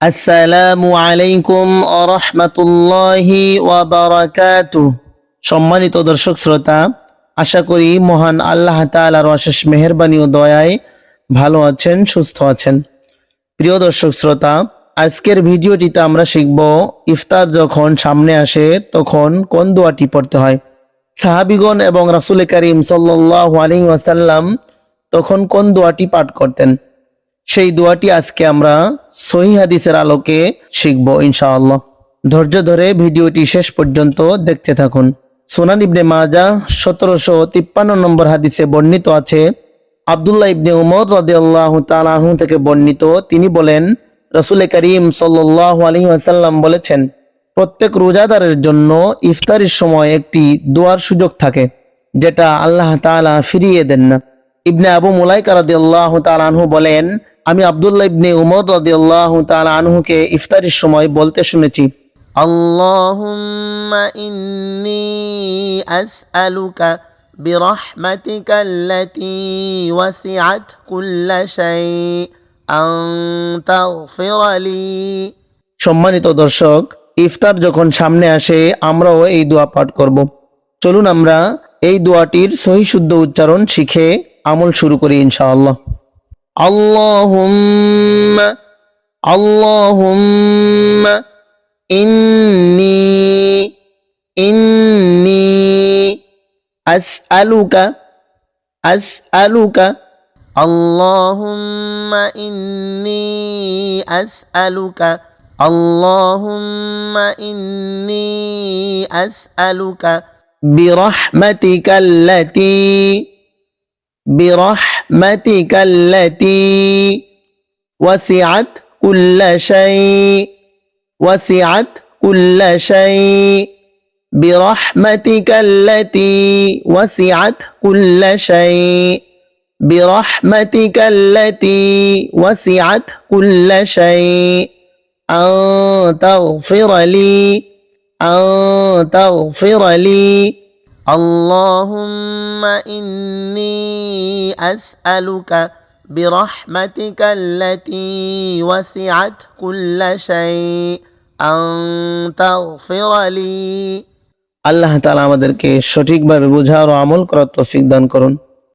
আসসালামু আলাইকুম আরহামতুল্লাহি ওয়াবারাকাতু সম্মানিত দর্শক শ্রোতা, আশা করি মহান আল্লাহ তাআলার অশেষ মেহেরবানি ও দয়ায় ভালো আছেন, সুস্থ আছেন। প্রিয় দর্শক শ্রোতা, আজকের ভিডিওটিতে আমরা শিখব ইফতার যখন সামনে আসে, তখন কোন দোয়াটি পড়তে হয়। সাহাবিগণ এবং রাসুল করিম সাল্লাহ আলী ওয়াসাল্লাম তখন কোন দোয়াটি পাঠ করতেন? সেই দোয়াটি আজকে আমরা সহি হাদিসের আলোকে শিখব ইনশাআল্লাহ। ধৈর্য ধরে ভিডিওটি শেষ পর্যন্ত দেখতে থাকুন। সোনান ইবনে মাজা সতেরোশো তিপ্পান্ন নম্বর হাদিসে বর্ণিত আছে, আবদুল্লাহ ইবনে উমর রাদিয়াল্লাহু তাআলা আনহু থেকে বর্ণিত। তিনি বলেন, রসুল করিম সাল্লাল্লাহু আলাইহি ওয়াসাল্লাম বলেছেন, প্রত্যেক রোজাদারের জন্য ইফতারির সময় একটি দোয়ার সুযোগ থাকে, যেটা আল্লাহ তাআলা ফিরিয়ে দেন না। ইবনে আবু মুলাইকা রাদিয়াল্লাহু তাআলা আনহু বলেন আমি আব্দুল্লাহ ইবনে উমর রাদিয়াল্লাহু তাআলা আনহুকে ইফতারির সময় বলতে শুনেছি اللهم إني أسألك برحمتك التي وسعت كل شيء أن تغفر لي সম্মানিত দর্শক ইফতার যখন সামনে আসে আমরাও এই দোয়া পাঠ করব চলুন আমরা এই দোয়াটির সহি শুদ্ধ উচ্চারণ শিখে আমল শুরু করি ইনশাআল্লাহ اللهم اللهم إني إني أسألك أسألك اللهم إني أسألك اللهم إني أسألك برحمتك التي برحمتك التي وسعت كل شيء وسعت كل شيء. برحمتك التي وسعت كل شيء برحمتك التي وسعت كل شيء. أن تغفر لي أن تغفر لي. اللهم إني أسألك برحمتك التي وسعت كل شيء أن تغفر لي আল্লাহ তাআলা আমাদেরকে সঠিকভাবে বোঝার ও আমল করার তৌফিক দান করুন